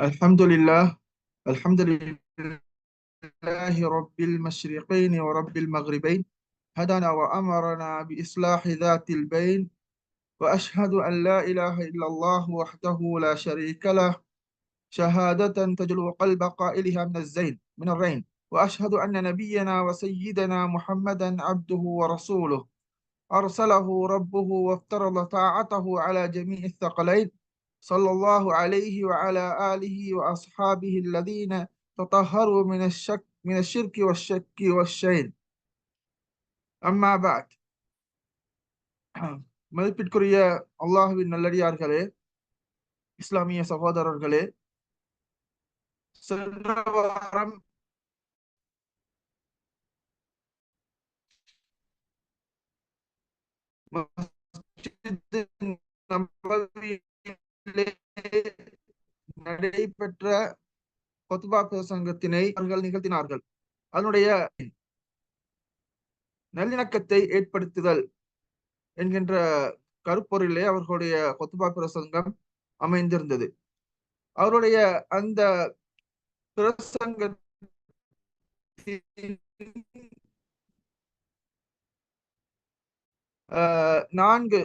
الحمد لله الحمد لله رب المشرقين ورب المغربين. هدنا وأمرنا بإصلاح ذات البين. وأشهد أن لا إله إلا الله وحده لا شريك له. شهادة تجلو قلب قائلها من الزين من الرين. وأشهد أن نبينا وسيدنا محمدا عبده ورسوله. أرسله ربه وافترض طاعته على جميع الثقلين صلى الله عليه وعلى آله وأصحابه الذين تطهروا من الشك من الشرك والشك والشين أما بعد மதிப்பிற்குரிய அல்லாஹுவின் நல்லடியார்களே இஸ்லாமிய சகோதரர்களே சென்ற வாரம் மஸ்ஜித் நடைபெற்ற கொத்துபா பிரசங்கத்தினை அவர்கள் நிகழ்த்தினார்கள். அதனுடைய நல்லிணக்கத்தை ஏற்படுத்துதல் என்கின்ற கருப்பொருளிலே அவர்களுடைய கொத்துபா பிரசங்கம் அமைந்திருந்தது. அவருடைய அந்த பிரசங்க நான்கு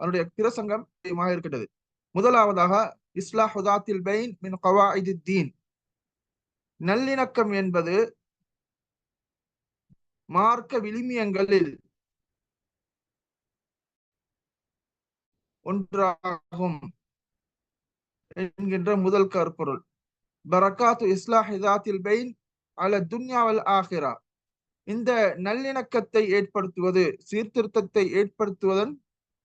அவருடைய பிரசங்கம் இருக்கின்றது. முதலாவதாக இஸ்லாஹுதாத்தில் பைன் மின் கவாயிது தீன். நல்லிணக்கம் என்பது மார்க்க விளிமியங்களில் ஒன்றாகும் என்கின்ற முதல் கருப்பொருள். பரக்காத்து இஸ்லாஹிதாத்தில் பைன் அல துன்யாவல் ஆகிரா. இந்த நல்லிணக்கத்தை ஏற்படுத்துவது சீர்திருத்தத்தை ஏற்படுத்துவதன்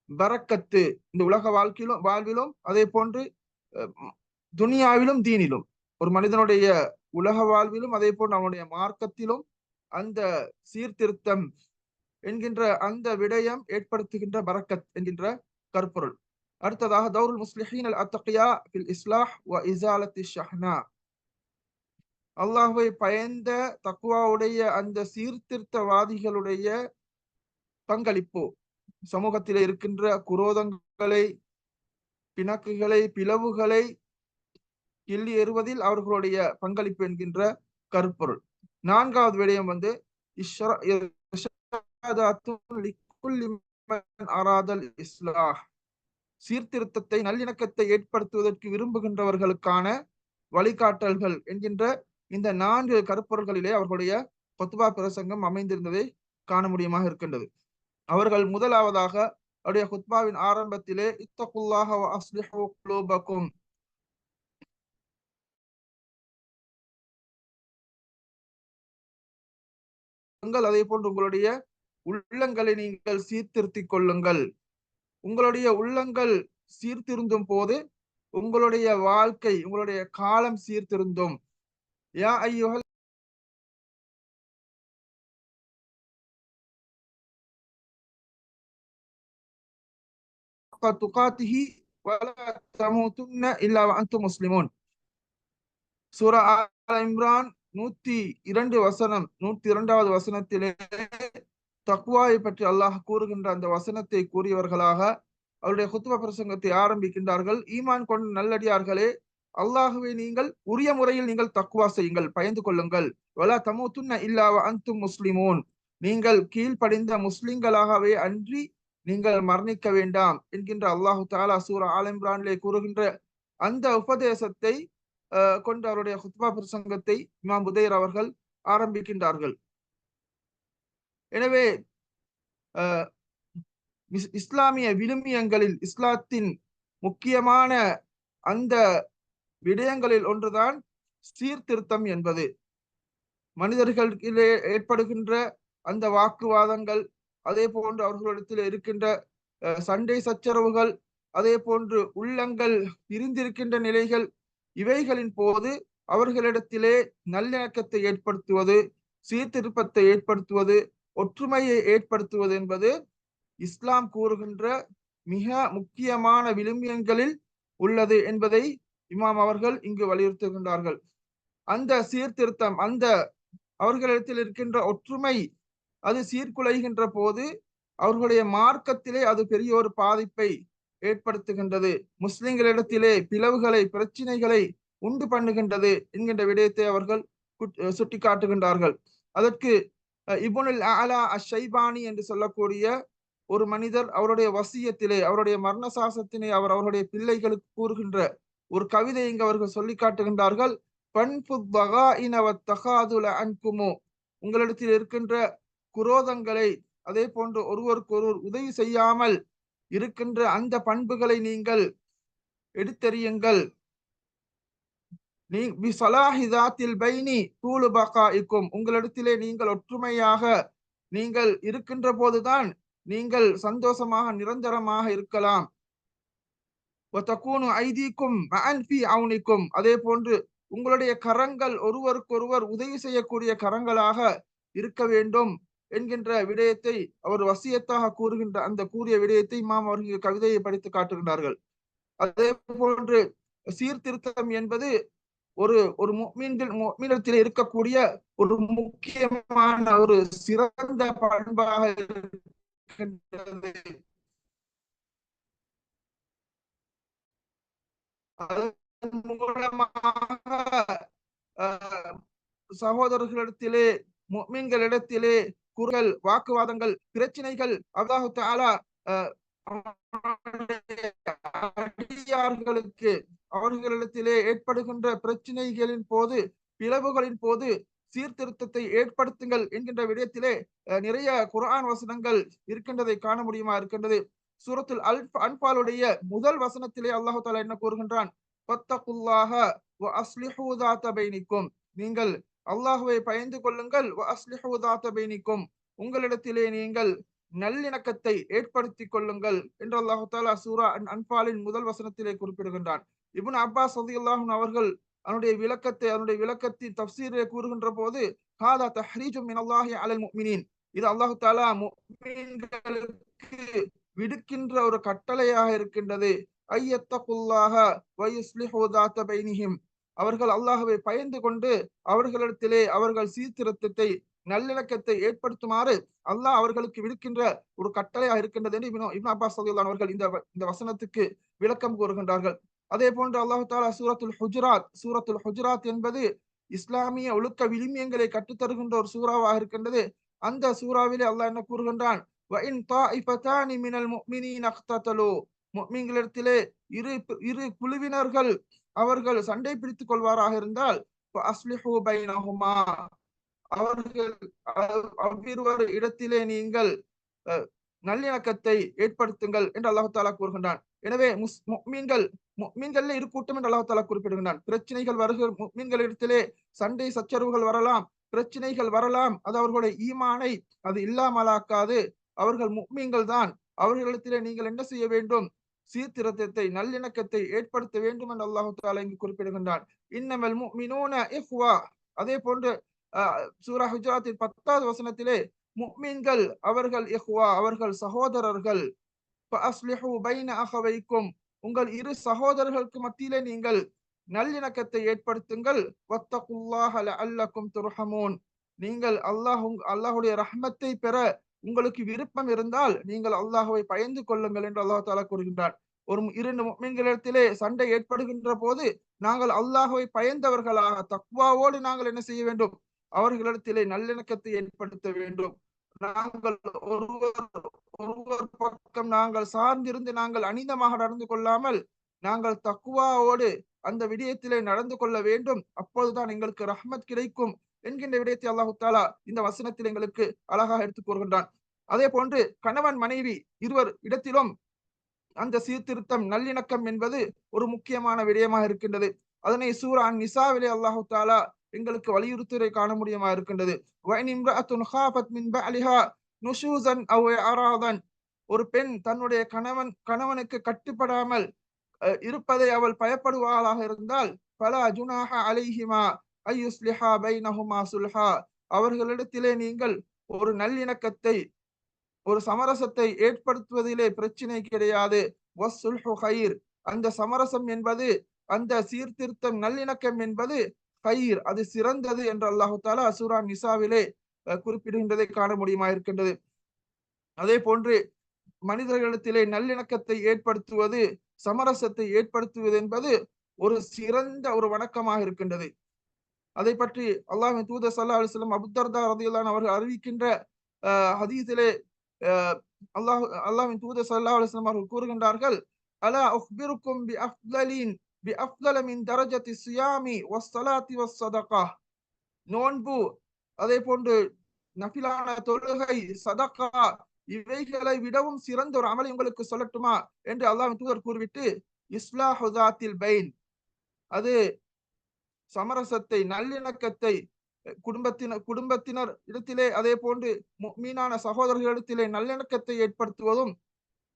பறக்கத்து இந்த உலக வாழ்க்கையிலும் வாழ்விலும் அதே போன்று துனியாவிலும் தீனிலும். ஒரு மனிதனுடைய உலக வாழ்விலும் அதே போன்று அவனுடைய மார்க்கத்திலும் அந்த சீர்திருத்தம் என்கின்ற அந்த விடயம் ஏற்படுத்துகின்ற பரக்கத் என்கின்ற கற்பொருள். அடுத்ததாக தௌருல் முஸ்லிஹீன் அல் அத்தகியா இஸ்லாஹ் வ இசாலத்தி ஷஹ்னா. அல்லாஹுவை பயந்த தக்குவாவுடைய அந்த சீர்திருத்தவாதிகளுடைய பங்களிப்பு சமூகத்தில் இருக்கின்ற குரோதங்களை பிணக்குகளை பிளவுகளை கிள்ளி எறுவதில் அவர்களுடைய பங்களிப்பு என்கின்ற கருப்பொருள். நான்காவது விடயம் வந்து இஸ்லாஹ். சீர்திருத்தத்தை நல்லிணக்கத்தை ஏற்படுத்துவதற்கு விரும்புகின்றவர்களுக்கான வழிகாட்டல்கள் என்கின்ற இந்த நான்கு கருப்பொருள்களிலே அவர்களுடைய கொத்துபா பிரசங்கம் அமைந்திருந்ததை காண முடியுமாக இருக்கின்றது. அவர்கள் முதலாவதாக அவருடைய குத்பாவின் ஆரம்பத்திலே இத்தகுல்லாக அதே போன்று உங்களுடைய உள்ளங்களை நீங்கள் சீர்திருத்திக் கொள்ளுங்கள். உங்களுடைய உள்ளங்கள் சீர்திருந்தும் போது உங்களுடைய வாழ்க்கை உங்களுடைய காலம் சீர்திருந்தும். யா ஐயோகள் துகாத்திஹி வலா தமூதுன்ன இல்லா அன்தும் முஸ்லிமூன் சூரா இம்ரான் நூத்தி இரண்டு வசனம் நூத்தி இரண்டாவது வசனத்திலே தக்குவாயை பற்றி அல்லாஹ் கூறுகின்ற அந்த வசனத்தை கூறியவர்களாக அவருடைய குத்துவ பிரசங்கத்தை ஆரம்பிக்கின்றார்கள். ஈமான் கொண்ட நல்லடியார்களே அல்லாஹுவை நீங்கள் உரிய முறையில் நீங்கள் தக்குவா செய்யுங்கள் பயந்து கொள்ளுங்கள். வலா தமுத்துன்ன இல்லாவ அந்தும் முஸ்லிமோன். நீங்கள் கீழ்ப்படிந்த முஸ்லிம்களாகவே அன்றி நீங்கள் மரணிக்க வேண்டாம் என்கின்ற அல்லாஹு தாலா சூரா ஆலிம்ரானிலே கூறுகின்ற அந்த உபதேசத்தை கொண்டு அவருடைய ஹுத்பா பிரசங்கத்தை இமாம் புதையர் அவர்கள் ஆரம்பிக்கின்றார்கள். எனவே இஸ்லாமிய விழுமியங்களில் இஸ்லாத்தின் முக்கியமான அந்த விடயங்களில் ஒன்றுதான் சீர்திருத்தம் என்பது. மனிதர்கள் ஏற்படுகின்ற அந்த வாக்குவாதங்கள் அதே போன்று அவர்களிடத்தில் இருக்கின்ற சண்டை சச்சரவுகள் அதே போன்று உள்ளங்கள் பிரிந்திருக்கின்ற நிலைகள் இவைகளின் போது அவர்களிடத்திலே நல்லிணக்கத்தை ஏற்படுத்துவது சீர்திருப்பத்தை ஏற்படுத்துவது ஒற்றுமையை ஏற்படுத்துவது என்பது இஸ்லாம் கூறுகின்ற மிக முக்கியமான விளிம்பியங்களில் உள்ளது என்பதை இமாம் அவர்கள் இங்கு வலியுறுத்துகின்றார்கள். அந்த சீர்திருத்தம் அந்த அவர்களிடத்தில் இருக்கின்ற ஒற்றுமை அது சீர்குலைகின்ற போது அவர்களுடைய மார்க்கத்திலே அது பெரிய ஒரு பாதிப்பை ஏற்படுத்துகின்றது. முஸ்லிம்களிடத்திலே பிளவுகளை பிரச்சனைகளை உண்டு பண்ணுகின்றது என்கின்ற விடயத்தை அவர்கள் சுட்டிக்காட்டுகின்றார்கள். அதற்கு இபுனுல் அலா அஷைபானி என்று சொல்லக்கூடிய ஒரு மனிதர் அவருடைய வசியத்திலே அவருடைய மரண சாசத்தினை அவர் அவருடைய பிள்ளைகளுக்கு கூறுகின்ற ஒரு கவிதை இங்கு அவர்கள் சொல்லி காட்டுகின்றார்கள் அன்குமோ. உங்களிடத்தில் இருக்கின்ற குரோதங்களை அதே போன்று ஒருவருக்கு ஒருவர் உதவி செய்யாமல் இருக்கின்ற அந்த பண்புகளை நீங்கள் எடுத்தறியுங்கள். பைனி தூளு பகாய்க்கும். உங்களிடத்திலே நீங்கள் ஒற்றுமையாக நீங்கள் இருக்கின்ற போதுதான் நீங்கள் சந்தோஷமாக நிரந்தரமாக இருக்கலாம். ஐதீக்கும் அவுனிக்கும். அதே போன்று உங்களுடைய கரங்கள் ஒருவருக்கொருவர் உதவி செய்யக்கூடிய கரங்களாக இருக்க வேண்டும் என்கின்ற விடயத்தை அவர் வசியத்தாக கூறுகின்ற அந்த கூறிய விடயத்தை மாம் அவர்கள் கவிதையை படித்து காட்டுகின்றார்கள். அதே போன்று சீர்திருத்தம் என்பது ஒரு ஒரு மீனத்தில் இருக்கக்கூடிய ஒரு முக்கியமான ஒரு சிறந்த பண்பாக இருக்கின்றது. மூலமாக சகோதரர்களிடத்திலே மீன்களிடத்திலே குரல் வாக்குவாதங்கள் பிரச்சனைகள் அல்லாஹு தாலா அடியார்களுக்கு அவர்களிடத்திலே ஏற்படுகின்ற பிரச்சனைகளின் போது பிளவுகளின் போது சீர்திருத்தத்தை ஏற்படுத்துங்கள் என்கின்ற விடயத்திலே நிறைய குரான் வசனங்கள் இருக்கின்றதை காண முடியுமா? இருக்கின்றது. சூரத்தில் அல் அன்பாலுடைய முதல் வசனத்திலே அல்லாஹு தாலா என்ன கூறுகின்றான்? நீங்கள் அல்லாஹுவை பயந்து கொள்ளுங்கள். உங்களிடத்திலே நீங்கள் நல்லிணக்கத்தை ஏற்படுத்திக் கொள்ளுங்கள் என்று அல்லாஹு தாலா சூரா அன்பாலின் முதல் வசனத்திலே குறிப்பிடுகின்றான். இபுன் அப்பாஸ் சதியுல்லாஹும் அவர்கள் அவனுடைய விளக்கத்தை அவனுடைய விளக்கத்தின் தப்சீரை கூறுகின்ற போது காதா தஹ்ரீஜும் மினல்லாஹி அலல் முஃமினீன். இது அல்லாஹு தாலா முஃமின்களுக்கு விடுக்கின்ற ஒரு கட்டளையாக இருக்கின்றது. ஐயத்தகுல்லாஹ வயுஸ்லிஹு தாத்த பைனிஹிம். அவர்கள் அல்லாஹுவை பயந்து கொண்டு அவர்களிடத்திலே அவர்கள் சீர்திருத்தத்தை நல்லிணக்கத்தை ஏற்படுத்துமாறு அல்லாஹ் அவர்களுக்கு விடுக்கின்ற ஒரு கட்டளையாக இருக்கின்றது என்று இப்னு அப்பாஸ் அவர்கள் இந்த இந்த வசனத்துக்கு விளக்கம் கூறுகின்றார்கள். அதே போன்று அல்லாஹு தாலா சூரத்துல் ஹுஜராத் சூரத்துல் ஹுஜராத் என்பது இஸ்லாமிய ஒழுக்க விளிமியங்களை கற்றுத்தருகின்ற ஒரு சூறாவாக இருக்கின்றது. அந்த சூறாவிலே அல்லாஹ் என்ன கூறுகின்றான்? முக்மீன்களிடத்திலே இரு இரு குழுவினர்கள் அவர்கள் சண்டை பிடித்துக் கொள்வாராக இருந்தால் அவர்கள் அவ்விருவர் இடத்திலே நீங்கள் நல்லிணக்கத்தை ஏற்படுத்துங்கள் என்று அல்லாஹாலா கூறுகின்றான். எனவே முஸ் மீன்கள் மீன்கள்ல இரு கூட்டம் என்று அல்லாஹாலா குறிப்பிடுகின்றான். பிரச்சனைகள் வருகிற மீன்களிடத்திலே சண்டை சச்சரவுகள் வரலாம். பிரச்சனைகள் வரலாம். அது அவர்களுடைய ஈமானை அது இல்லாமலாக்காது. அவர்கள் முக்மீங்கள் தான். அவர்களிடத்திலே நீங்கள் என்ன செய்ய வேண்டும்? சீர்திருத்தத்தை நல்லிணக்கத்தை ஏற்படுத்த வேண்டும் என்று அல்லாஹு தாலா இங்கு குறிப்பிடுகின்றான். இன்னமல் முக்மினோன இஃப்வா. அதே போன்று சூரா ஹுஜராத்தின் பத்தாவது வசனத்திலே முக்மீன்கள் அவர்கள் இஹ்வா அவர்கள் சகோதரர்கள். அகவைக்கும் உங்கள் இரு சகோதரர்களுக்கு மத்தியிலே நீங்கள் நல்லிணக்கத்தை ஏற்படுத்துங்கள். அல்லக்கும் துர்ஹமோன். நீங்கள் அல்லாஹ் அல்லாஹுடைய ரஹ்மத்தை பெற உங்களுக்கு விருப்பம் இருந்தால் நீங்கள் அல்லாஹுவை பயந்து கொள்ளுங்கள் என்று அல்லாஹ் தாலா கூறுகின்றார் ஒரு இரண்டு மீன்களிடத்திலே சண்டை ஏற்படுகின்ற போது நாங்கள் அல்லாஹுவை பயந்தவர்களாக தக்வாவோடு நாங்கள் என்ன செய்ய வேண்டும்? அவர்களிடத்திலே நல்லிணக்கத்தை ஏற்படுத்த வேண்டும். நாங்கள் ஒருவர் ஒருவர் பக்கம் நாங்கள் சார்ந்திருந்து நாங்கள் அனிதமாக நடந்து கொள்ளாமல் நாங்கள் தக்குவாவோடு அந்த விடயத்திலே நடந்து கொள்ள வேண்டும். அப்போதுதான் எங்களுக்கு ரஹ்மத் கிடைக்கும். என்கின்ற விடயத்தை அல்லாஹு தாலா இந்த வசனத்தில் எங்களுக்கு அழகாக எடுத்துக் கூறுகின்றான். அதே போன்று கணவன் மனைவி இருவர் இடத்திலும் அந்த சீர்திருத்தம் நல்லிணக்கம் என்பது ஒரு முக்கியமான விடயமாக இருக்கின்றது. அதனை சூரான் நிசாவிலே அல்லாஹு தாலா எங்களுக்கு வலியுறுத்துவதை காண முடியுமா இருக்கின்றது. ஒரு பெண் தன்னுடைய கணவன் கணவனுக்கு கட்டுப்படாமல் இருப்பதை அவள் பயப்படுவாளாக இருந்தால் பல அஜுனாக அலைஹிமா. ஐயுஸ்லிஹா பைனஹுமா சுல்ஹா. அவர்களிடத்திலே நீங்கள் ஒரு நல்லிணக்கத்தை ஒரு சமரசத்தை ஏற்படுத்துவதிலே பிரச்சனை கிடையாது. அந்த சமரசம் என்பது அந்த சீர்திருத்தம் நல்லிணக்கம் என்பது கயிர் அது சிறந்தது என்று அல்லாஹு தாலா அசுரா நிசாவிலே குறிப்பிடுகின்றதை காண முடியுமா இருக்கின்றது அதே போன்று மனிதர்களிடத்திலே நல்லிணக்கத்தை ஏற்படுத்துவது சமரசத்தை ஏற்படுத்துவது என்பது ஒரு சிறந்த ஒரு வணக்கமாக இருக்கின்றது. அதை பற்றி அல்லாஹின் தூதர் சல்லா அலிஸ்லாம் அபுத்தர்தா ரதியுல்லான் அவர்கள் அறிவிக்கின்ற அஹ், ஹதீஸிலே அஹ், அல்லாஹ் அல்லாஹின் தூதர் சல்லா அலிஸ்லாம் அவர்கள் கூறுகின்றார்கள் அலா உஹ்பிருக்கும் பி அஃப்தலின் பி அஃப்தல மின் தரஜத்தி சுயாமி வஸ்ஸலாத்தி வஸ்ஸதகா நோன்பு அதே போன்று நஃபிலான தொழுகை சதகா இவைகளை விடவும் சிறந்த ஒரு அமலை உங்களுக்கு சொல்லட்டுமா? என்று அல்லாஹ் தூதர் கூறிவிட்டு இஸ்லா ஹுதாத்தில் பைன். அது சமரசத்தை நல்லிணக்கத்தை குடும்பத்தினர் குடும்பத்தினர் இடத்திலே அதே போன்று மீனான சகோதரர்களிடத்திலே நல்லிணக்கத்தை ஏற்படுத்துவதும்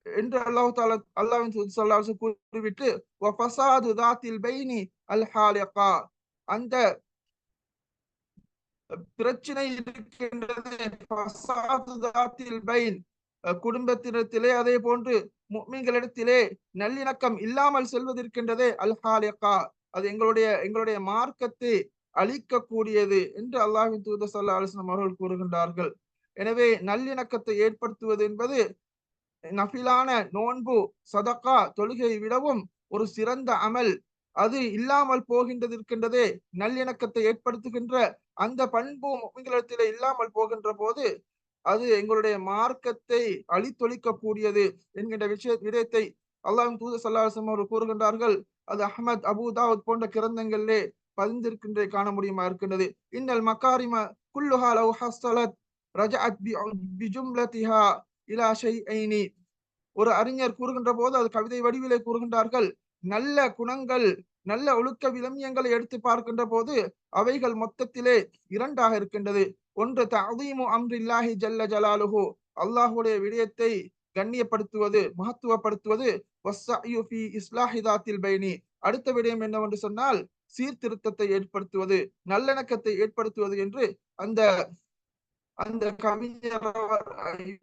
என்று அல்லாஹு தாலா அல்லாஹ்வின் கூறிவிட்டு வஃபசாது தாத்தில் பைனி அல் ஹாலிகா அந்த பிரச்சனை இருக்கின்றது. குடும்பத்தினத்திலே அதே போன்று முக்மீன்களிடத்திலே நல்லிணக்கம் இல்லாமல் செல்வதற்கின்றதே அல் ஹாலிகா அது எங்களுடைய எங்களுடைய மார்க்கத்தை அழிக்கக்கூடியது என்று அல்லாஹின் தூத சல்லா அலைஹி அவர்கள் கூறுகின்றார்கள். எனவே நல்லிணக்கத்தை ஏற்படுத்துவது என்பது நஃபிலான நோன்பு சதக்கா தொழுகையை விடவும் ஒரு சிறந்த அமல். அது இல்லாமல் போகின்றது இருக்கின்றதே நல்லிணக்கத்தை ஏற்படுத்துகின்ற அந்த பண்பு முஃமின்களிடத்திலே இல்லாமல் போகின்ற போது அது எங்களுடைய மார்க்கத்தை அழித்தொழிக்க கூடியது என்கின்ற விஷய விடயத்தை அல்லாஹின் தூதர் சல்லாஹம் அவர்கள் கூறுகின்றார்கள். அது அஹமத் அபூ போன்ற கிரந்தங்களிலே பதிந்திருக்கின்றே காண முடியுமா இருக்கின்றது? இன்னல் மக்காரிம குல்லுஹா லவ் ஹஸ்தலத் ரஜஅத் பி பிஜும்லதிஹா இலா ஷைஐனி. ஒரு அறிஞர் கூறுகின்ற போது அது கவிதை வடிவிலே கூறுகின்றார்கள் நல்ல குணங்கள் நல்ல ஒழுக்க விளமியங்களை எடுத்து பார்க்கின்ற போது அவைகள் மொத்தத்திலே இரண்டாக இருக்கின்றது. ஒன்று தஅதீமு அம்ரில்லாஹி ஜல்ல ஜலாலுஹு அல்லாஹுடைய விடயத்தை கண்ணியப்படுத்துவது மகத்துவப்படுத்துவது. இஸ்லாஹிதாத்தில் பைனி. அடுத்த விடயம் என்னவென்று சொன்னால் சீர்திருத்தத்தை ஏற்படுத்துவது நல்லிணக்கத்தை ஏற்படுத்துவது என்று அந்த அந்த கவிஞர்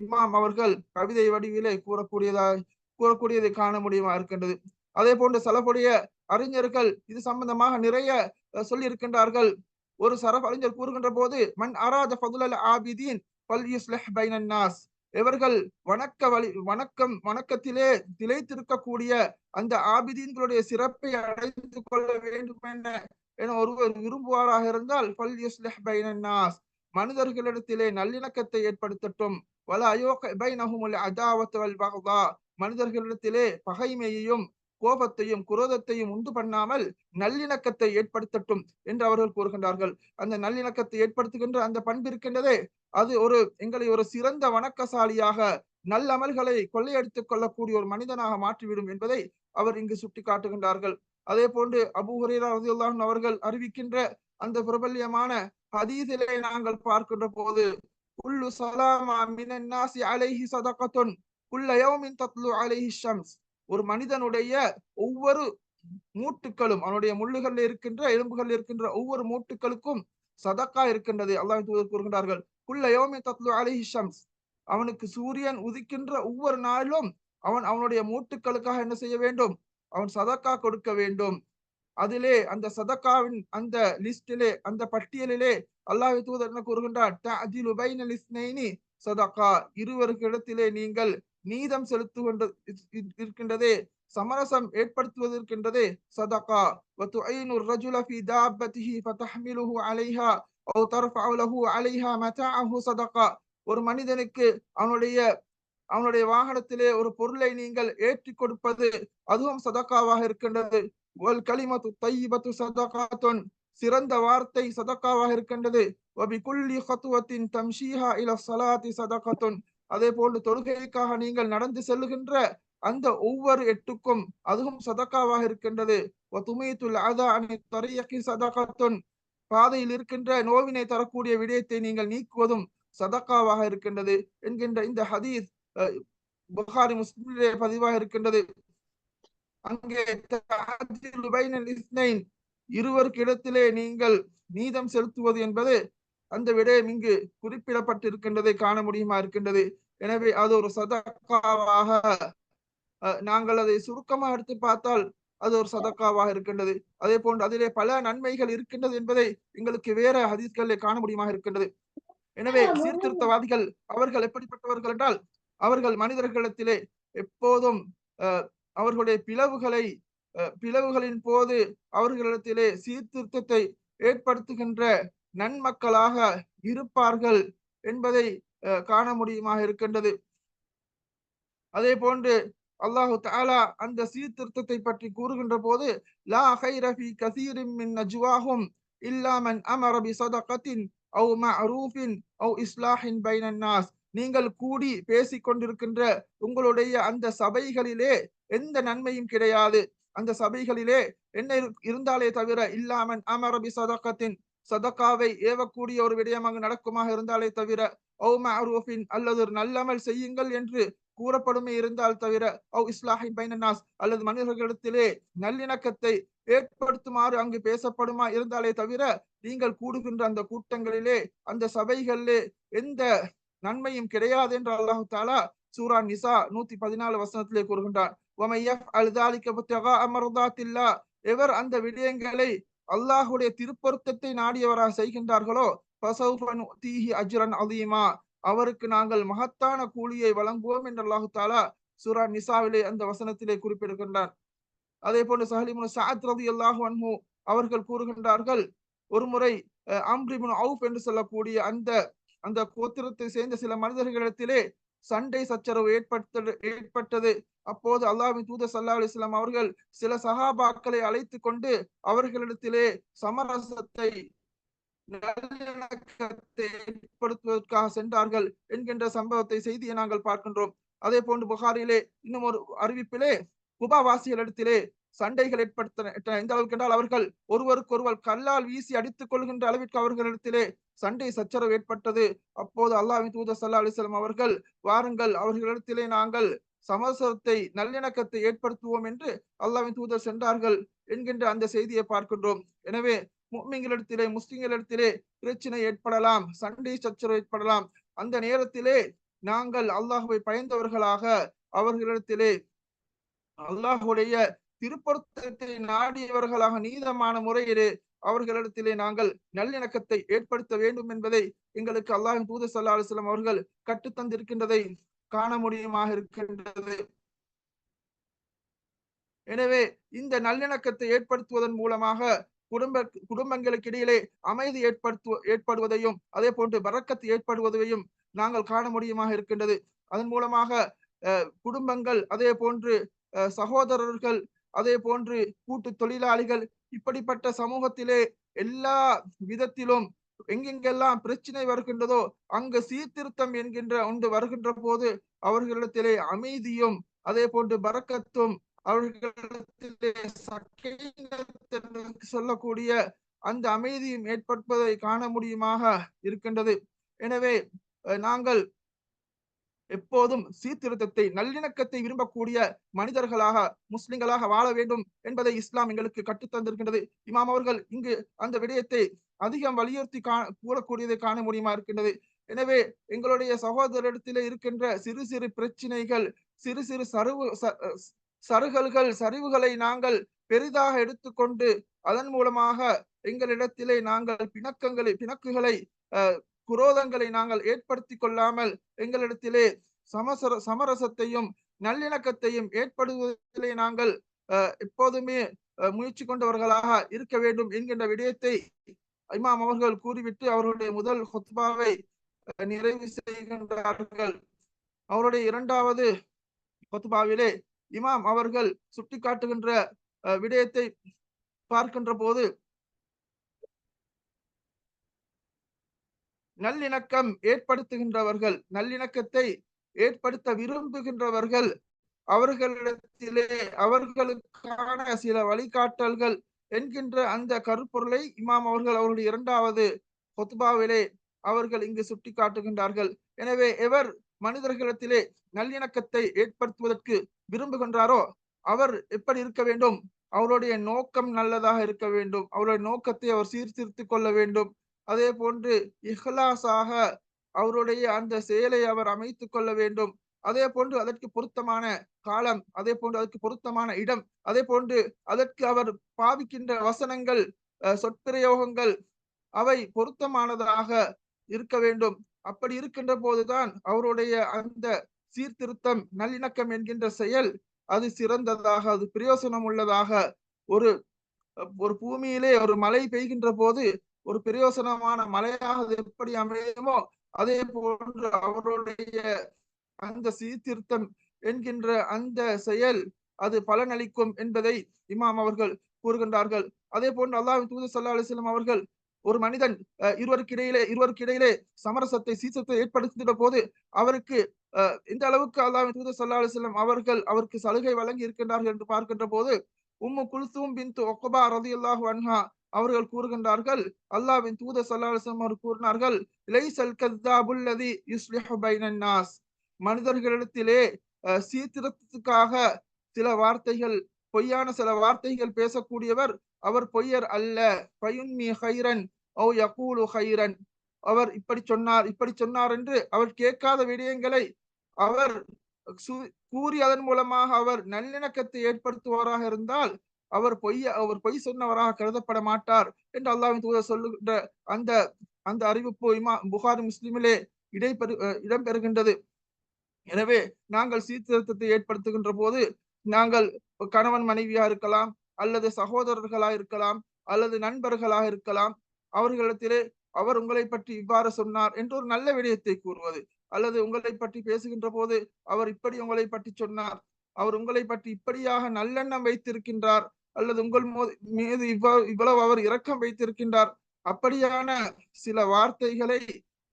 இமாம் அவர்கள் கவிதை வடிவிலே கூறக்கூடியதா கூறக்கூடியதை காண முடியுமா இருக்கின்றது. அதே போன்று சலபுடைய அறிஞர்கள் இது சம்பந்தமாக நிறைய சொல்லி இருக்கின்றார்கள் ஒரு சரப் அறிஞர் கூறுகின்ற போது மன் அராஜ ஃபதுல் ஆபிதீன் பல் யுஸ்லிஹ் பைனன் நாஸ். இவர்கள் வணக்க வழி வணக்கம் வணக்கத்திலே திளைத்திருக்கக்கூடிய அந்த ஆபிதீன்களுடைய சிறப்பை அடைந்து கொள்ள வேண்டும் என என ஒருவர் விரும்புவாராக இருந்தால் பல் யுஸ்லிஹ் மனிதர்களிடத்திலே நல்லிணக்கத்தை ஏற்படுத்தட்டும். வல அயோக பைனஹுமுல் அதாவத் வல் மனிதர்களிடத்திலே பகைமையையும் கோபத்தையும் குரோதத்தையும் உண்டு பண்ணாமல் நல்லிணக்கத்தை ஏற்படுத்தட்டும் என்று அவர்கள் கூறுகின்றார்கள். அந்த நல்லிணக்கத்தை ஏற்படுத்துகின்ற அந்த பண்பு இருக்கின்றதே அது ஒரு எங்களை ஒரு சிறந்த வணக்கசாலியாக நல்லமல்களை கொள்ளையடித்துக் கொள்ளக்கூடிய ஒரு மனிதனாக மாற்றிவிடும் என்பதை அவர் இங்கு சுட்டி காட்டுகின்றார்கள் அதே போன்று அபூ ஹுரைரா அவர்கள் அறிவிக்கின்ற அந்த பிரபல்யமான ஹதீஸிலே நாங்கள் பார்க்கின்ற போது குல்லு சலாமா மினன் நாசி அலைஹி சதகத்துன் குல்ல யௌமின் தத்லு அலைஹி ஷம்ஸ். ஒரு மனிதனுடைய ஒவ்வொரு மூட்டுக்களும் அவனுடைய முள்ளுகள்ல இருக்கின்ற எலும்புகள் இருக்கின்ற ஒவ்வொரு மூட்டுக்களுக்கும் சதக்கா இருக்கின்றது. அல்லாஹ் தூதர் கூறுகின்றார்கள் குள்ள யோமி தத்லு அலைஹி ஷம்ஸ். அவனுக்கு சூரியன் உதிக்கின்ற ஒவ்வொரு நாளும் அவன் அவனுடைய மூட்டுக்களுக்காக என்ன செய்ய வேண்டும்? அவன் சதக்கா கொடுக்க வேண்டும். அதிலே அந்த சதக்காவின் அந்த லிஸ்டிலே அந்த பட்டியலிலே அல்லாஹ் தூதர் என்ன கூறுகின்றார் சதக்கா. இருவருக்கு இடத்திலே நீங்கள் நீதம் செலுத்துகின்ற இருக்கின்றதே சமரசம் ஏற்படுத்துவதற்கின்றதே சதகா وتعين الرجل في دابته فتحمله عليها أو ترفع له عليها متاعه صدقة ஒரு மனிதனுக்கு அவனுடைய அவனுடைய வாகனத்திலே ஒரு பொருளை நீங்கள் ஏற்றி கொடுப்பது அதுவும் சதக்காவாக இருக்கின்றது வல் கலிமத்து தையிபத்து சதகாத்துன் சிறந்த வார்த்தை சதக்காவாக இருக்கின்றது வபி குல்லி ஹத்துவத்தின் தம்ஷீஹா இல சலாத்தி சதகத்துன் அதே போன்று தொழுகைக்காக நீங்கள் நடந்து செல்லுகின்ற அந்த ஒவ்வொரு எட்டுக்கும் அதுவும் சதக்காவாக இருக்கின்றது. சதகத்துன். பாதையில் இருக்கின்ற நோவினை தரக்கூடிய விடயத்தை நீங்கள் நீக்குவதும் சதக்காவாக இருக்கின்றது என்கின்ற இந்த ஹதீஸ் புகாரி முஸ்லிமிலே பதிவாக இருக்கின்றது. அங்கே இருவருக்கு இடத்திலே நீங்கள் நீதம் செலுத்துவது என்பது அந்த விடயம் இங்கு குறிப்பிடப்பட்டிருக்கின்றதை காண முடியுமா இருக்கின்றது. எனவே அது ஒரு சதக்காவாக நாங்கள் அதை சுருக்கமாக எடுத்து பார்த்தால் அது ஒரு சதக்காவாக இருக்கின்றது. அதே போன்று அதிலே பல நன்மைகள் இருக்கின்றது என்பதை எங்களுக்கு வேற ஹதீஸ்களிலே காண முடியுமா இருக்கின்றது. எனவே சீர்திருத்தவாதிகள் அவர்கள் எப்படிப்பட்டவர்கள் என்றால் அவர்கள் மனிதர்களிடத்திலே எப்போதும் அவர்களுடைய பிளவுகளை பிளவுகளின் போது அவர்களிடத்திலே சீர்திருத்தத்தை ஏற்படுத்துகின்ற நன்மக்களாக இருப்பார்கள் என்பதை காண முடியுமாக இருக்கின்றது. அதே போன்று அல்லாஹு தாலா அந்த சீர்திருத்தத்தை பற்றி கூறுகின்ற போது லா ஹைரஃபி கசீரின் மின் நஜ்வாஹும் இல்லாமன் அமரபி சதகத்தின் அவு மஅரூஃபின் அவு இஸ்லாஹின் பைனன் நாஸ். நீங்கள் கூடி பேசிக் கொண்டிருக்கின்ற உங்களுடைய அந்த சபைகளிலே எந்த நன்மையும் கிடையாது. அந்த சபைகளிலே என்ன இருந்தாலே தவிர இல்லாமன் அமரபி சதக்கத்தின் சதக்காவை ஏவக்கூடிய ஒரு விடயமாக நடக்குமாக இருந்தாலே தவிர ஓ அல்லது ஒரு நல்லமல் செய்யுங்கள் என்று கூறப்படுமே இருந்தால் தவிர ஓ இஸ்லாஹி பைனநாஸ் அல்லது மனிதர்களிடத்திலே நல்லிணக்கத்தை ஏற்படுத்துமாறு அங்கு பேசப்படுமா இருந்தாலே தவிர நீங்கள் கூடுகின்ற அந்த கூட்டங்களிலே அந்த சபைகளிலே எந்த நன்மையும் கிடையாது என்று அல்லாஹு தாலா சூரா நிசா நூத்தி பதினாலு வசனத்திலே கூறுகின்றான். எவர் அந்த விடயங்களை அல்லாஹுடைய திருப்பொருத்தத்தை நாடியவராக செய்கின்றார்களோ அஜ்ரன் அலீமா. அவருக்கு நாங்கள் மகத்தான கூலியை வழங்குவோம் என்று அல்லாஹு தாலா சூரா நிசாவிலே அந்த வசனத்திலே குறிப்பிடுகின்றார். அதே போன்று சஹலிமுன் சாத் ரதி அல்லாஹு அன்ஹு அவர்கள் கூறுகின்றார்கள் ஒரு முறை அம்ரிமுன் அவுப் என்று சொல்லக்கூடிய அந்த அந்த கோத்திரத்தை சேர்ந்த சில மனிதர்களிடத்திலே சண்டை சச்சரவு ஏற்பட்டது ஏற்பட்டது. அப்போது அல்லாவின் தூத சல்லா அலிஸ்லாம் அவர்கள் சில சகாபாக்களை அழைத்து கொண்டு அவர்களிடத்திலே சமரசத்தை நல்லிணக்கத்தை ஏற்படுத்துவதற்காக சென்றார்கள் என்கின்ற சம்பவத்தை செய்தியை நாங்கள் பார்க்கின்றோம். அதே போன்று புகாரிலே இன்னும் ஒரு அறிவிப்பிலே குபாவாசிகளிடத்திலே சண்டைகள் ஏற்படுத்த எந்த அளவுக்கு என்றால் அவர்கள் ஒருவருக்கொருவர் கல்லால் வீசி அடித்துக் கொள்கின்ற அளவிற்கு அவர்களிடத்திலே சண்டை சச்சரவு ஏற்பட்டது. அப்போது அல்லாஹின் தூதர் சல்லா அலிஸ்லாம் அவர்கள் வாருங்கள் அவர்களிடத்திலே நாங்கள் சமரசத்தை நல்லிணக்கத்தை ஏற்படுத்துவோம் என்று அல்லாவின் தூதர் சென்றார்கள் என்கின்ற அந்த செய்தியை பார்க்கின்றோம். எனவே முஸ்லிம்களிடத்திலே முஸ்லிம்களிடத்திலே பிரச்சனை ஏற்படலாம் சண்டை சச்சரவு ஏற்படலாம். அந்த நேரத்திலே நாங்கள் அல்லாஹுவை பயந்தவர்களாக அவர்களிடத்திலே அல்லாஹுடைய திருப்பொருத்தத்தை நாடியவர்களாக நீதமான முறையிலே அவர்களிடத்திலே நாங்கள் நல்லிணக்கத்தை ஏற்படுத்த வேண்டும் என்பதை எங்களுக்கு அல்லாஹின் தூத சல்லா அலுவலம் அவர்கள் கற்றுத்தந்திருக்கின்றதை காண முடியுமாக இருக்கின்றது. எனவே இந்த நல்லிணக்கத்தை ஏற்படுத்துவதன் மூலமாக குடும்ப குடும்பங்களுக்கு இடையிலே அமைதி ஏற்படுத்து ஏற்படுவதையும் அதே போன்று வரக்கத்து ஏற்படுவதையும் நாங்கள் காண முடியுமாக இருக்கின்றது. அதன் மூலமாக குடும்பங்கள் அதே போன்று சகோதரர்கள் அதே போன்று கூட்டு தொழிலாளிகள் இப்படிப்பட்ட சமூகத்திலே எல்லா விதத்திலும் எங்கெங்கெல்லாம் பிரச்சனை வருகின்றதோ அங்கு சீர்திருத்தம் என்கின்ற ஒன்று வருகின்ற போது அவர்களிடத்திலே அமைதியும் அதே போன்று பறக்கத்தும் அவர்களிடத்திலே சொல்லக்கூடிய அந்த அமைதியும் ஏற்படுவதை காண முடியுமாக இருக்கின்றது. எனவே நாங்கள் எப்போதும் சீர்திருத்தத்தை நல்லிணக்கத்தை விரும்பக்கூடிய மனிதர்களாக முஸ்லிம்களாக வாழ வேண்டும் என்பதை இஸ்லாம் எங்களுக்கு கற்றுத்தந்திருக்கின்றது இமாம் அவர்கள் இங்கு அந்த விடயத்தை அதிகம் வலியுறுத்தி கா கூறக்கூடியதை காண முடியுமா இருக்கின்றது. எனவே எங்களுடைய சகோதரிடத்திலே இருக்கின்ற சிறு சிறு பிரச்சனைகள் சிறு சிறு சருவு சருகல்கள் சரிவுகளை நாங்கள் பெரிதாக எடுத்துக்கொண்டு அதன் மூலமாக எங்களிடத்திலே நாங்கள் பிணக்கங்களை பிணக்குகளை குரோதங்களை நாங்கள் ஏற்படுத்தி கொள்ளாமல் எங்களிடத்திலே சமசர சமரசத்தையும் நல்லிணக்கத்தையும் ஏற்படுவதிலே நாங்கள் எப்போதுமே முயற்சி கொண்டவர்களாக இருக்க வேண்டும் என்கின்ற விடயத்தை இமாம் அவர்கள் கூறிவிட்டு அவர்களுடைய முதல் ஹொத்பாவை நிறைவு செய்கின்றார்கள். அவருடைய இரண்டாவது ஹொத்பாவிலே இமாம் அவர்கள் சுட்டிக்காட்டுகின்ற விடயத்தை பார்க்கின்ற போது நல்லிணக்கம் ஏற்படுத்துகின்றவர்கள் நல்லிணக்கத்தை ஏற்படுத்த விரும்புகின்றவர்கள் அவர்களிடத்திலே அவர்களுக்கான சில வழிகாட்டல்கள் என்கின்ற அந்த கருப்பொருளை இமாம் அவர்கள் அவருடைய இரண்டாவது கொத்பாவிலே அவர்கள் இங்கு சுட்டி காட்டுகின்றார்கள் எனவே எவர் மனிதர்களிடத்திலே நல்லிணக்கத்தை ஏற்படுத்துவதற்கு விரும்புகின்றாரோ அவர் எப்படி இருக்க வேண்டும்? அவருடைய நோக்கம் நல்லதாக இருக்க வேண்டும். அவருடைய நோக்கத்தை அவர் சீர்திருத்திக் கொள்ள வேண்டும். அதே போன்று இஹ்லாஸாக அவருடைய அந்த செயலை அவர் அமைத்துக் கொள்ள வேண்டும். அதே போன்று அதற்கு பொருத்தமான காலம் அதே போன்று அதற்கு பொருத்தமான இடம் அதே போன்று அதற்கு அவர் பாவிக்கின்ற வசனங்கள் சொற்பிரயோகங்கள் அவை பொருத்தமானதாக இருக்க வேண்டும். அப்படி இருக்கின்ற போதுதான் அவருடைய அந்த சீர்திருத்தம் நல்லிணக்கம் என்கின்ற செயல் அது சிறந்ததாக அது பிரயோசனம் உள்ளதாக ஒரு ஒரு பூமியிலே ஒரு மழை பெய்கின்ற போது ஒரு பிரயோசனமான மழையாக அது எப்படி அமையுமோ அதே போன்று அவருடைய அந்த சீர்திருத்தம் என்கின்ற அந்த செயல் அது பலனளிக்கும் என்பதை இமாம் அவர்கள் கூறுகின்றார்கள். அதே போன்று அல்லாஹ் தூது சல்லா அலிஸ்லாம் அவர்கள் ஒரு மனிதன் இருவருக்கு இடையிலே இருவருக்கு இடையிலே சமரசத்தை சீசத்தை ஏற்படுத்தின போது அவருக்கு இந்த அளவுக்கு அல்லாஹ் தூதர் சல்லா அலிஸ்லாம் அவர்கள் அவருக்கு சலுகை வழங்கி இருக்கின்றார்கள் என்று பார்க்கின்ற போது உம்மு குல்சூம் பின் ஒக்கபா ரதி அல்லாஹு அன்ஹா அவர்கள் கூறுகின்றார்கள் அல்லாவின் தூத சல்லாஹம் அவர் கூறினார்கள் மனிதர்களிடத்திலே சீர்திருத்தத்துக்காக சில வார்த்தைகள் பொய்யான சில வார்த்தைகள் பேசக்கூடியவர் அவர் பொய்யர் அல்ல. பயுன்மி ஹைரன் ஓ யகூலு ஹைரன். அவர் இப்படி சொன்னார் இப்படி சொன்னார் என்று அவர் கேட்காத விடயங்களை அவர் கூறி அதன் மூலமாக அவர் நல்லிணக்கத்தை ஏற்படுத்துவாராக இருந்தால் அவர் பொய்ய அவர் பொய் சொன்னவராக கருதப்பட மாட்டார் என்று அல்லாவின் தூதர் சொல்லுகின்ற அந்த அந்த அறிவிப்பு இமா புகாரி முஸ்லிமிலே இடைபெறு இடம்பெறுகின்றது. எனவே நாங்கள் சீர்திருத்தத்தை ஏற்படுத்துகின்ற போது நாங்கள் கணவன் மனைவியா இருக்கலாம் அல்லது சகோதரர்களா இருக்கலாம் அல்லது நண்பர்களாக இருக்கலாம் அவர்களிடத்திலே அவர் உங்களை பற்றி இவ்வாறு சொன்னார் என்று ஒரு நல்ல விடயத்தை கூறுவது. அல்லது உங்களை பற்றி பேசுகின்ற போது அவர் இப்படி உங்களை பற்றி சொன்னார். அவர் உங்களை பற்றி இப்படியாக நல்லெண்ணம் வைத்திருக்கின்றார். அல்லது உங்கள் மீது இவ்வளவு இவ்வளவு அவர் இரக்கம் வைத்திருக்கின்றார். அப்படியான சில வார்த்தைகளை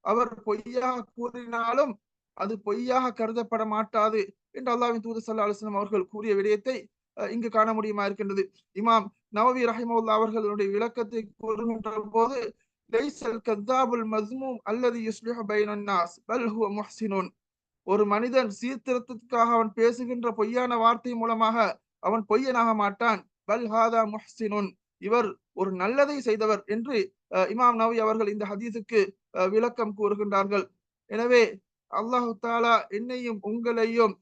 அவர் பொய்யாக கூறினாலும் அது பொய்யாக கருதப்பட மாட்டாது என்று அல்லாவின் தூது சல்லா அலுவலம் அவர்கள் கூறிய விடயத்தை இங்கு காண முடியுமா இருக்கின்றது? இமாம் நவவி ரஹிமவுல்லா அவர்களுடைய விளக்கத்தை கூறுகின்ற போது லைசல் கத்தாபுல் மஸ்மூம் அல்லது யுஸ்லிஹு பைனன் பல் ஹுவ முஹ்சினுன். ஒரு மனிதன் சீர்திருத்தத்துக்காக அவன் பேசுகின்ற பொய்யான வார்த்தை மூலமாக அவன் பொய்யனாக மாட்டான். பல் ஹாதா முஹ்சினுன். இவர் ஒரு நல்லதை செய்தவர் என்று இமாம் நவி அவர்கள் இந்த ஹதீஸுக்கு விளக்கம் கூறுகின்றார்கள். எனவே அல்லாஹு தாலா என்னையும் உங்களையும்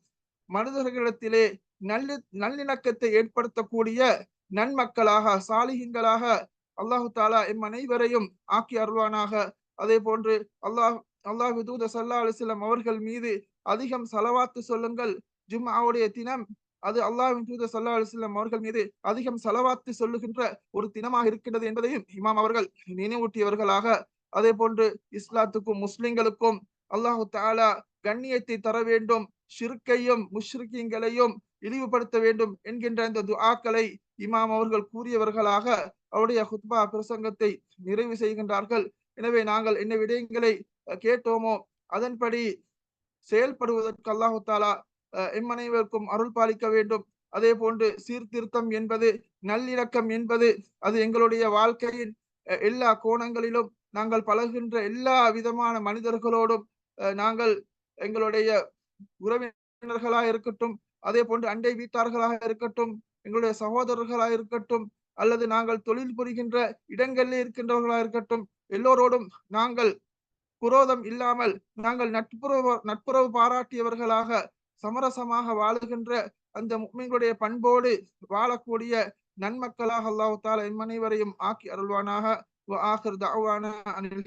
மனிதர்களிடத்திலே நல்ல நல்லிணக்கத்தை ஏற்படுத்தக்கூடிய நன்மக்களாக சாலிகங்களாக அல்லாஹு தாலா எம் அனைவரையும் ஆக்கி அருள்வானாக. அதே போன்று அல்லாஹ் அல்லாஹு தூத சல்லா அலிஸ்லாம் அவர்கள் மீது அதிகம் செலவாத்து சொல்லுங்கள். ஜும்மாவுடைய தினம் அது அல்லாஹின் தூத சல்லா அலிஸ்லாம் அவர்கள் மீது அதிகம் செலவாத்து சொல்லுகின்ற ஒரு தினமாக இருக்கின்றது என்பதையும் இமாம் அவர்கள் நினைவூட்டியவர்களாக. அதே போன்று இஸ்லாத்துக்கும் முஸ்லிம்களுக்கும் அல்லாஹு தாலா கண்ணியத்தை தர வேண்டும். ஷிர்கையும் முஷ்ரிக்கீங்களையும் இழிவுபடுத்த வேண்டும் என்கின்ற இந்த துஆக்களை இமாம் அவர்கள் கூறியவர்களாக அவருடைய ஹுத்பா பிரசங்கத்தை நிறைவு செய்கின்றார்கள். எனவே நாங்கள் என்ன விடயங்களை கேட்டோமோ அதன்படி செயல்படுவதற்கு அல்லாஹு தாலா எம்மனைவருக்கும் அருள் பாலிக்க வேண்டும். அதே போன்று சீர்திருத்தம் என்பது நல்லிணக்கம் என்பது அது எங்களுடைய வாழ்க்கையின் எல்லா கோணங்களிலும் நாங்கள் பழகின்ற எல்லா விதமான மனிதர்களோடும் நாங்கள் எங்களுடைய உறவினர்களாக இருக்கட்டும் அதே போன்று அண்டை வீட்டார்களாக இருக்கட்டும் எங்களுடைய சகோதரர்களாக இருக்கட்டும் அல்லது நாங்கள் தொழில் புரிகின்ற இடங்களில் இருக்கின்றவர்களாக இருக்கட்டும் எல்லோரோடும் நாங்கள் குரோதம் இல்லாமல் நாங்கள் நட்புறவு நட்புறவு பாராட்டியவர்களாக சமரசமாக வாழுகின்ற அந்த முக்மீன்களுடைய பண்போடு வாழக்கூடிய நன்மக்களாக அல்லாஹு தாலா என் ஆக்கி அருள்வானாக. ஆஹிர் தாவான அனில்